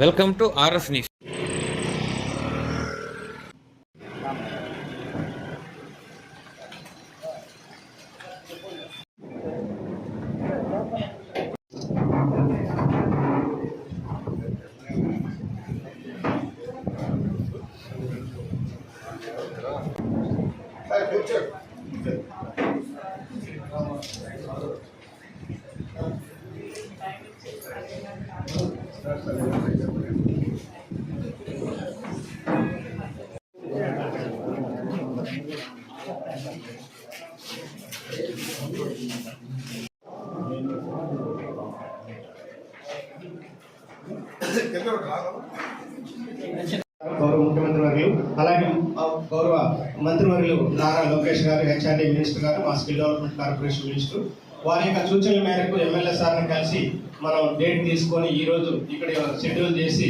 Welcome to RS news Thank you. గౌరవ ముఖ్యమంత్రి వర్యులు అలాగే గౌరవ మంత్రివర్యులు నారా లోకేష్ గారు హెచ్ఆర్డి మినిస్టర్ గారు మా స్కిల్ డెవలప్మెంట్ కార్పొరేషన్ మినిస్టర్. వారి యొక్క సూచనల మేరకు ఎమ్మెల్యే సార్ని కలిసి మనం డేట్ తీసుకొని ఈరోజు ఇక్కడ షెడ్యూల్ చేసి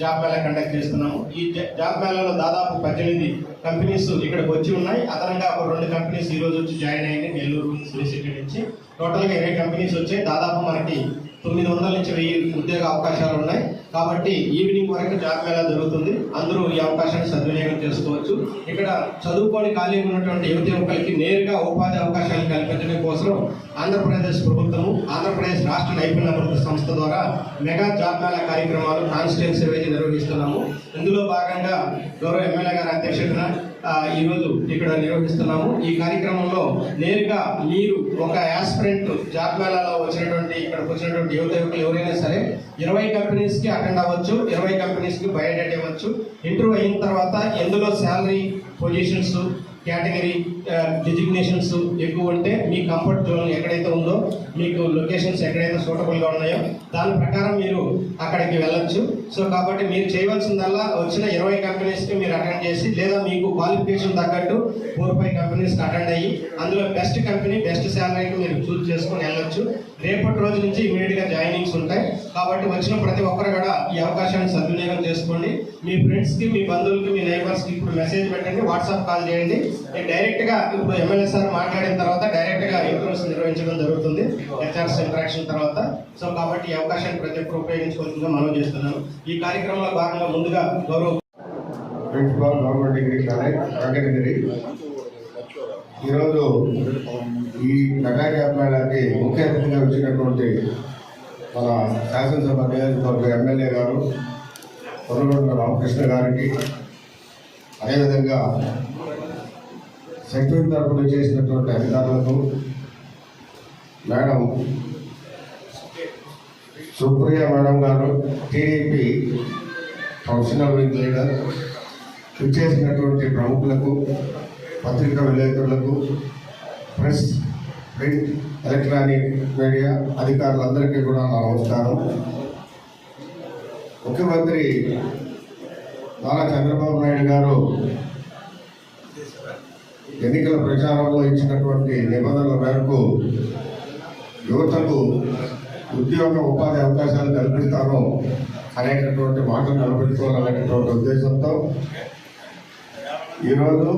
జాబ్ మేళా కండక్ట్ చేస్తున్నాము. ఈ జాబ్ మేళాలో దాదాపు పద్దెనిమిది కంపెనీస్ ఇక్కడికి వచ్చి ఉన్నాయి. అదనంగా ఒక రెండు కంపెనీస్ ఈ రోజు వచ్చి జాయిన్ అయ్యాయి. నెల్లూరు శ్రీ సిటీ నుంచి టోటల్గా ఇరవై కంపెనీస్ వచ్చాయి. దాదాపు మనకి తొమ్మిది వందల నుంచి వెయ్యి ఉద్యోగ అవకాశాలు ఉన్నాయి. కాబట్టి ఈవినింగ్ వరకు జాబ్ మేళా జరుగుతుంది. అందరూ ఈ అవకాశాన్ని సద్వినియోగం చేసుకోవచ్చు. ఇక్కడ చదువుకొని ఖాళీ ఉన్నటువంటి యువతి యువకులకి నేరుగా ఉపాధి అవకాశాలు కల్పించడం కోసం ఆంధ్రప్రదేశ్ ప్రభుత్వము ఆంధ్రప్రదేశ్ రాష్ట్ర నైపుణ్య అభివృద్ధి సంస్థ ద్వారా మెగా జాబ్ మేళా కార్యక్రమాలు కాన్స్టిట్యున్సీ వైజ్ నిర్వహిస్తున్నాము. ఇందులో భాగంగా గౌరవ ఎమ్మెల్యే గారి అధ్యక్షతన ఈరోజు ఈ రోజు ఇక్కడ నిర్వహిస్తున్నాము. ఈ కార్యక్రమంలో నేరుగా మీరు ఒక యాస్పిరెంట్ జాబ్ మేళాలో వచ్చినటువంటి ఇక్కడికి వచ్చినటువంటి యువత యువకులు ఎవరైనా సరే ఇరవై కంపెనీస్కి అటెండ్ అవ్వచ్చు ఇరవై కంపెనీస్కి బయోడేట్ ఇవ్వచ్చు. ఇంటర్వ్యూ అయిన తర్వాత ఎందులో శాలరీ పొజిషన్స్ కేటగిరీ డిజిగ్నేషన్స్ ఎక్కువ ఉంటే మీ కంఫర్ట్ జోన్ ఎక్కడైతే ఉందో మీకు లొకేషన్స్ ఎక్కడైతే సూటబుల్గా ఉన్నాయో దాని ప్రకారం మీరు అక్కడికి వెళ్ళొచ్చు. సో కాబట్టి మీరు చేయవలసిందల్లా వచ్చిన ఇరవై కంపెనీస్కి మీరు అటెండ్ చేసి లేదా మీకు క్వాలిఫికేషన్ తగ్గట్టు ఫోర్ ఫైవ్ కంపెనీస్కి అటెండ్ అయ్యి అందులో బెస్ట్ కంపెనీ బెస్ట్ శాలరీకి మీరు చూస్ చేసుకొని వెళ్ళొచ్చు. రేపటి రోజు నుంచి ఇమీడియట్గా జాయినింగ్స్ ఉంటాయి. కాబట్టి వచ్చిన ప్రతి ఒక్కరు కూడా ఈ అవకాశాన్ని సద్వినియోగం చేసుకోండి. మీ ఫ్రెండ్స్కి మీ బంధువులకి మీ నైబర్స్కి ఇప్పుడు మెసేజ్ పెట్టండి వాట్సాప్ కాల్ చేయండి. డైరెక్ట్గా గా ఇప్పుడు ఎమ్మెల్యే సార్ మాట్లాడిన తర్వాత డైరెక్ట్గా ఇంటర్వ్యూస్ నిర్వహించడం జరుగుతుంది. హెచ్ఆర్స్ ఇంటరాక్షన్ తర్వాత. సో కాబట్టి ఈ అవకాశాన్ని ప్రతి ఒక్కరు ఉపయోగించుకోవాల్సిందిగా మనం చేస్తున్నాను. ఈ కార్యక్రమంలో భాగంగా ముందుగా గౌరవ principal government degree college Venkatagiri ఈరోజు ఈ మెగా క్యాబ్ ముఖ్య అతిథిగా వచ్చినటువంటి మన శాసనసభ నియోజకవర్గ ఎమ్మెల్యే గారు కొనగొండ రామకృష్ణ గారికి అదేవిధంగా సెక్యూరిటీ తరపున చేసినటువంటి అధికారులకు madam Supriya madam garu TDP professional wing leader ఇచ్చేసినటువంటి ప్రముఖులకు పత్రికా విలేకరులకు ప్రెస్ ప్రింట్ ఎలక్ట్రానిక్ మీడియా అధికారులందరికీ కూడా నా నమస్కారం. ముఖ్యమంత్రి నారా చంద్రబాబు నాయుడు గారు ఎన్నికల ప్రచారంలో ఇచ్చినటువంటి నిబంధనల మేరకు యువతకు ఉద్యోగ ఉపాధి అవకాశాలు కల్పిస్తాను అనేటటువంటి మాటలు నిలబెట్టుకోవాలనేటటువంటి ఉద్దేశంతో ఈరోజు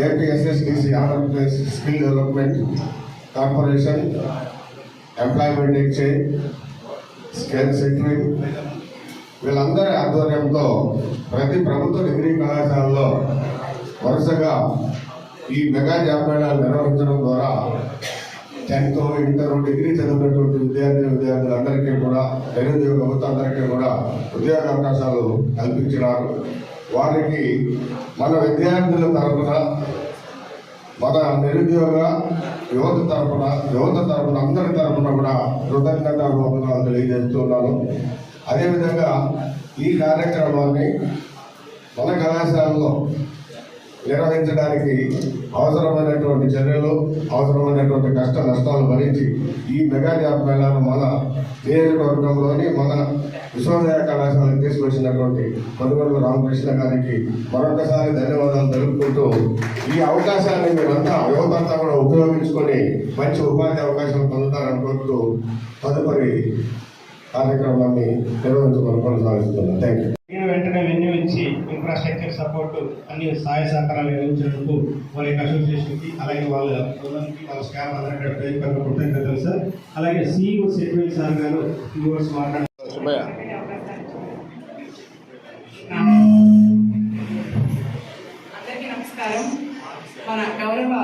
APSSDC Andhra Pradesh skill development corporation employment exchange skill secretary వీళ్ళందరి ఆధ్వర్యంతో ప్రతి ప్రభుత్వ డిగ్రీ కళాశాలలో వరుసగా ఈ మెగా జాబ్ నిర్వహించడం ద్వారా టెన్త్ ఇంటర్ డిగ్రీ చదివినటువంటి విద్యార్థి విద్యార్థులందరికీ కూడా నిరుద్యోగ యువత అందరికీ కూడా ఉద్యోగ అవకాశాలు కల్పించినారు. వారికి మన విద్యార్థుల తరఫున మన నిరుద్యోగ యువత తరఫున యువత తరఫున అందరి తరఫున కూడా కృతజ్ఞత వందనాలు తెలియజేస్తున్నాను అదేవిధంగా ఈ కార్యక్రమాన్ని మన కళాశాలలో నిర్వహించడానికి అవసరమైనటువంటి చర్యలు అవసరమైనటువంటి కష్ట నష్టాలు భరించి ఈ మెగా జాబ్ మేళాను మన నియోజకవర్గంలోని మన విశ్వవిద్యాలయ కళాశాలకు తీసుకొచ్చినటువంటి కొనుగోలు రామకృష్ణ గారికి మరొకసారి ధన్యవాదాలు తెలుపుకుంటూ ఈ అవకాశాన్ని మీరంతా యువతంతా కూడా ఉపయోగించుకొని మంచి ఉపాధి అవకాశాలు పొందుతారనుకుంటూ తదుపరి కార్యక్రమాన్ని నిర్వహించుకొని కొనసాగిస్తున్నాను థ్యాంక్ యూ ఇన్ఫ్రాస్ట్రక్చర్ సపోర్ట్ అన్ని సహాయ సహకారాలు నిర్వహించినందుకు వారి యొక్క అసోసియేషన్కి అలాగే వాళ్ళ బృందానికి వాళ్ళ స్టాఫ్ అందరికీ కృతజ్ఞతలు సార్. అలాగే సీఈఓ సెట్మెంట్ సార్ గారు వ్యూవర్స్ మాట్లాడుతున్నారు నమస్కారం. మన గౌరవ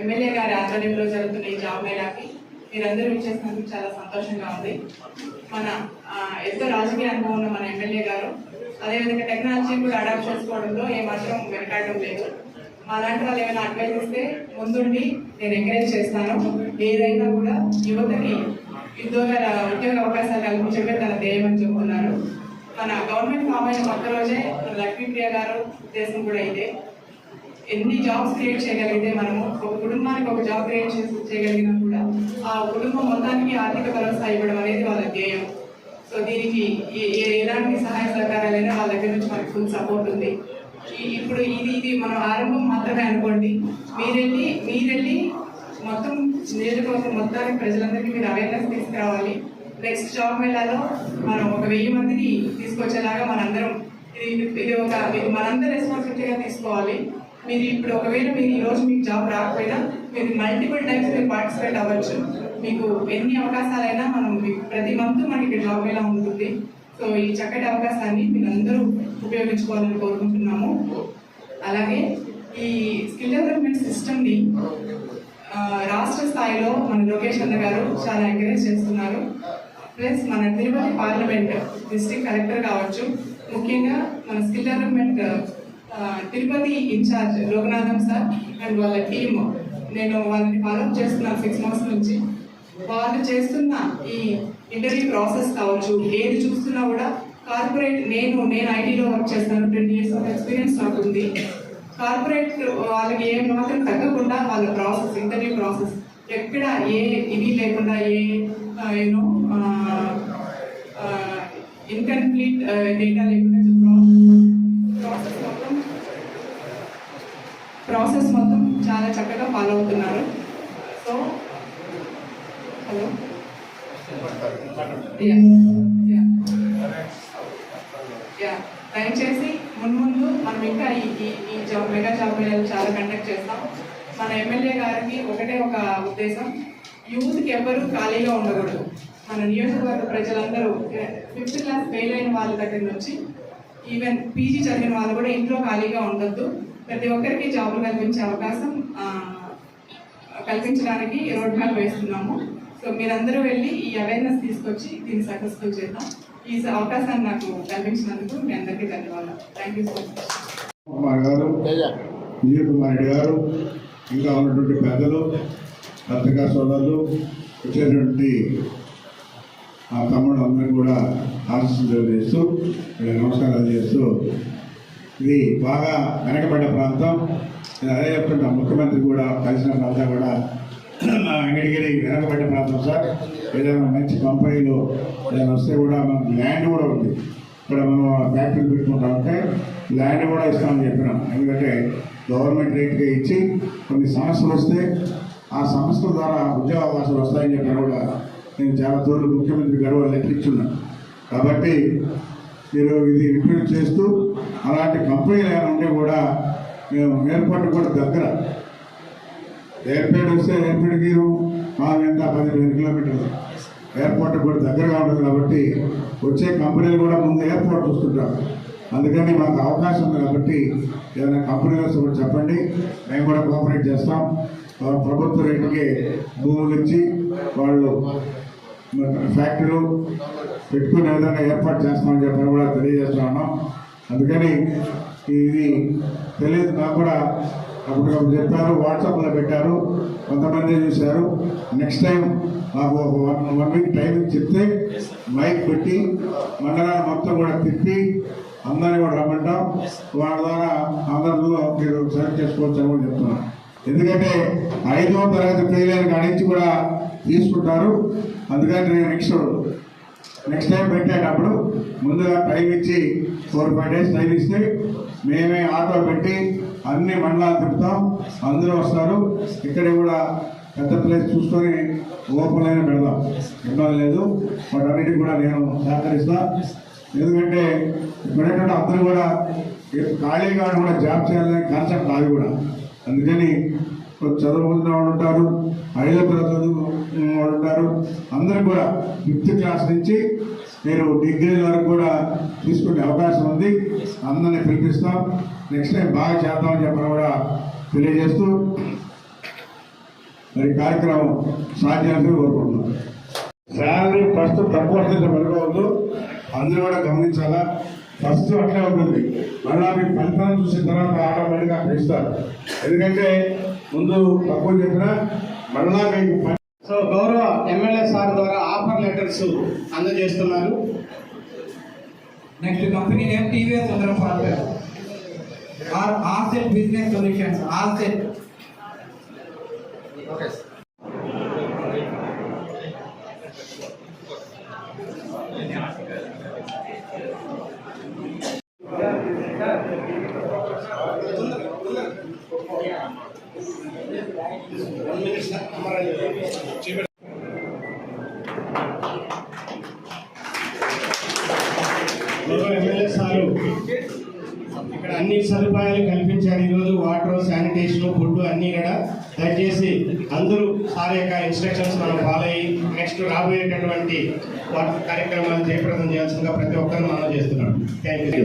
ఎమ్మెల్యే గారి ఆధ్వర్యంలో జరుగుతున్న ఈ జాబ్ మేళాకి మీరందరూ ఇచ్చేసినందుకు చాలా సంతోషంగా ఉంది. మన ఎంతో రాజకీయ అనుభవం ఉన్న మన ఎమ్మెల్యే గారు అదేవిధంగా టెక్నాలజీ కూడా అడాప్ట్ చేసుకోవడంలో ఏమాత్రం వెనకాడడం లేదు. మా లాంటి వాళ్ళు ఏమైనా అడ్వైజ్ ఇస్తే ముందుండి నేను ఎంకరేజ్ చేస్తాను. ఏదైనా కూడా యువతకి ఉద్యోగ ఉద్యోగ అవకాశాలు కల్పించడమే తన ధ్యేయం అని చెప్తున్నారు. మన గవర్నమెంట్ ఫామ్ అయిన ఒక్క రోజే లక్ష్మీప్రియ గారు ఉద్దేశం కూడా ఇదే. ఎన్ని జాబ్స్ క్రియేట్ చేయగలిగితే మనము ఒక కుటుంబానికి ఒక జాబ్ క్రియేట్ చేసి చేయగలిగినా కూడా ఆ కుటుంబం మొత్తానికి ఆర్థిక భరోసా ఇవ్వడం అనేది సో దీనికి ఏ- ఎలాంటి సహాయ సహకారాలైనా వాళ్ళ దగ్గర నుంచి మనకు ఫుల్ సపోర్ట్ ఉంది. ఇప్పుడు ఇది ఇది మనం ఆరంభం మాత్రమే అనుకోండి. మీరెళ్ళి మీరెళ్ళి మొత్తం నియోజకవర్గం మొత్తానికి ప్రజలందరికీ మీరు అవేర్నెస్ తీసుకురావాలి. నెక్స్ట్ జాబ్ మేళాలో మనం ఒక వెయ్యి మందిని తీసుకొచ్చేలాగా మనందరం ఇది ఇది ఒక మనందరం రెస్పాన్సిబిలిటీగా తీసుకోవాలి. మీరు ఇప్పుడు ఒకవేళ మీరు ఈ రోజు మీకు జాబ్ రాకపోయినా మీరు మల్టిపుల్ టైమ్స్ మీరు పార్టిసిపేట్ అవ్వచ్చు. మీకు ఎన్ని అవకాశాలైనా మనం ప్రతి మంత్ మనకి ఇక్కడ జాబ్ ఉంటుంది. సో ఈ చక్కటి అవకాశాన్ని మీరు అందరూ ఉపయోగించుకోవాలని కోరుకుంటున్నాము. అలాగే ఈ స్కిల్ డెవలప్మెంట్ సిస్టమ్ని రాష్ట్ర స్థాయిలో మన లోకేష్ అన్న గారు చాలా ఎంకరేజ్ చేస్తున్నారు. ప్లస్ మన తిరుపతి పార్లమెంట్ డిస్ట్రిక్ట్ కలెక్టర్ కావచ్చు. ముఖ్యంగా మన skill development Tirupati in-charge Lokanatham sir and వాళ్ళ టీమ్ నేను వాళ్ళని ఫాలో చేస్తున్నాను సిక్స్ మంత్స్ నుంచి. వాళ్ళు చేస్తున్న ఈ ఇంటర్వ్యూ ప్రాసెస్ కావచ్చు ఏది చూస్తున్నా కూడా కార్పొరేట్ నేను నేను ఐటీలో వర్క్ చేస్తాను ట్వంటీ ఇయర్స్ ఆఫ్ ఎక్స్పీరియన్స్ నాకు ఉంది. కార్పొరేట్ వాళ్ళకి ఏం మాత్రం తగ్గకుండా వాళ్ళ ప్రాసెస్ ఇంటర్వ్యూ ప్రాసెస్ ఎక్కడ ఏ ఇవి లేకుండా ఏ యూనో ఇన్కంప్లీట్ డేటా లేకుండా ప్రాసెస్ మొత్తం ప్రాసెస్ మొత్తం చాలా చక్కగా ఫాలో అవుతున్నారు so hello ya ya ya దయచేసి మున్ముందు మనం ఇంకా ఈ ఈ జాబ్ మెగా జాబ్ చాలా కండక్ట్ చేస్తాం. మన ఎమ్మెల్యే గారికి ఒకటే ఒక ఉద్దేశం. యూత్కి ఎవరు ఖాళీగా ఉండకూడదు. మన నియోజకవర్గ ప్రజలందరూ ఫిఫ్త్ క్లాస్ ఫెయిల్ అయిన వాళ్ళ దగ్గర నుంచి ఈవెన్ పీజీ చదివిన వాళ్ళు కూడా ఇంట్లో ఖాళీగా ఉండొద్దు. ప్రతి ఒక్కరికి జాబులు కల్పించే అవకాశం కల్పించడానికి రోడ్ మ్యాప్ వేస్తున్నాము. సో మీరందరూ వెళ్ళి ఈ అవేర్నెస్ తీసుకొచ్చి దీన్ని సక్సెస్ఫుల్ చేద్దాం. ఈ అవకాశాన్ని నాకు కల్పించినందుకు మీ అందరికీ ధన్యవాదాలు. Thank you so much Kumar garu Vijay Kumar Reddy గారు ఇంకా ఉన్నటువంటి పెద్దలు పత్రికా సోదరులు వచ్చేటువంటి ఆ తమ్ముడు అందరూ కూడా ఆశీస్సులు చేస్తూ నమస్కారాలు చేస్తూ ఇది బాగా వెనకబడ్డ ప్రాంతం. నేను అదే చెప్తున్నా ముఖ్యమంత్రి కూడా కలిసిన ప్రాంతం కూడా మా వెంకటగిరి వెనకబడ్డ ప్రాంతం సార్. ఏదైనా మంచి కంపెనీలు ఏదైనా వస్తే కూడా మనకు ల్యాండ్ కూడా ఉంది. ఇక్కడ మనం ఫ్యాక్టరీలు పెట్టుకుంటామంటే ల్యాండ్ కూడా ఇస్తామని చెప్పినాం. ఎందుకంటే గవర్నమెంట్ రేట్గా ఇచ్చి కొన్ని సమస్యలు వస్తే ఆ సంస్థల ద్వారా ఉద్యోగ అవకాశాలు వస్తాయని చెప్పిన కూడా నేను చాలా తోడు ముఖ్యమంత్రి గారు వాళ్ళు కాబట్టి మీరు ఇది ఇంప్లిమెంట్ చేస్తూ అలాంటి కంపెనీలు ఏమైనా ఉంటే కూడా మేము ఎయిర్పోర్ట్ కూడా దగ్గర ఎయిర్పోర్ట్ వస్తే ఎయిర్పోర్ట్కి ఎంత పదిహేను కిలోమీటర్లు. ఎయిర్పోర్ట్ కూడా దగ్గరగా ఉంటుంది కాబట్టి వచ్చే కంపెనీలు కూడా ముందు ఎయిర్పోర్ట్ చూస్తుంటారు అందుకని మాకు అవకాశం ఉంది కాబట్టి ఏదైనా కంపెనీలు వస్తే కూడా చెప్పండి. మేము కూడా కోఆపరేట్ చేస్తాం. ప్రభుత్వ రేటుకి భూములు ఇచ్చి వాళ్ళు ఫ్యాక్టరీలు పెట్టుకునే విధంగా ఏర్పాటు చేస్తామని చెప్పని కూడా తెలియజేస్తున్నాం అందుకని ఇది తెలియదు. నాకు కూడా అప్పుడు చెప్పారు వాట్సాప్లో పెట్టారు కొంతమంది చూశారు. నెక్స్ట్ టైం మాకు ఒక వన్ వన్ వీక్ టైం చెప్తే మైక్ పెట్టి మండలాన్ని మొత్తం కూడా తిప్పి అందరినీ కూడా రమ్మంటాం. వాళ్ళ ద్వారా అందరిలో మీరు సెలెక్ట్ చేసుకోవచ్చు అని కూడా చెప్తున్నాం. ఎందుకంటే ఐదవ తరగతి ఫెయిల్ నుంచి కూడా తీసుకుంటారు. అందుకని నేను నెక్స్ట్ నెక్స్ట్ టైం పెట్టేటప్పుడు ముందుగా టైం ఇచ్చి ఫోర్ ఫైవ్ డేస్ టైం ఇస్తే మేమే ఆటో పెట్టి అన్ని మండలాలు తిప్పుతాం. అందరూ వస్తారు. ఇక్కడ కూడా పెద్ద ప్లేస్ చూసుకొని ఓపెన్ అయినా పెడదాం. ఇబ్బంది లేదు. వాటన్నిటికి కూడా నేను సహకరిస్తా. ఎందుకంటే ఇప్పుడేంటంటే అందరూ కూడా ఖాళీగా కూడా జాబ్ చేయాలనే కాన్సెప్ట్ నాది కూడా. అందుకని కొంచెం చదువుకున్న వాళ్ళు ఉంటారు ఐదో తరగతి వాళ్ళు ఉంటారు. అందరూ కూడా ఫిఫ్త్ క్లాస్ నుంచి మీరు డిగ్రీ వరకు కూడా తీసుకునే అవకాశం ఉంది. అందరిని పిలిపిస్తాం. నెక్స్ట్ టైం బాగా చేద్దామని చెప్పడం కూడా తెలియజేస్తూ మరి కార్యక్రమం సాధ్యాన్ని కోరుకుంటున్నాం శాలరీ ఫస్ట్ ప్రపోర్షన్ పెరగవద్దు అందరూ కూడా గమనించాలా? ఫస్ట్ అట్లే ఉంటుంది. మళ్ళా మీ ఫలితాన్ని చూసిన తర్వాత ఆటోమేటిక్గా పెంచుతారు ఎందుకంటే ముందు తక్కువ చెప్పినా మళ్ళా మీకు సో గౌరవ ఎమ్మెల్యే సార్ ద్వారా ఆఫర్ లెటర్స్ అందజేస్తున్నారు. Next company name TVS Sundaram software R ఆర్సెట్ business solutions. ఆర్సెట్ సదుపాయాలు కల్పించారు ఈరోజు వాటర్ శానిటేషన్ ఫుడ్ అన్నీ కూడా దయచేసి అందరూ సార్ యొక్క ఇన్స్ట్రక్షన్స్ మనం ఫాలో అయ్యి నెక్స్ట్ రాబోయేటటువంటి కార్యక్రమాలు జయప్రదం చేయాల్సిందిగా ప్రతి ఒక్కరు మనం చేస్తున్నాం. Thank you.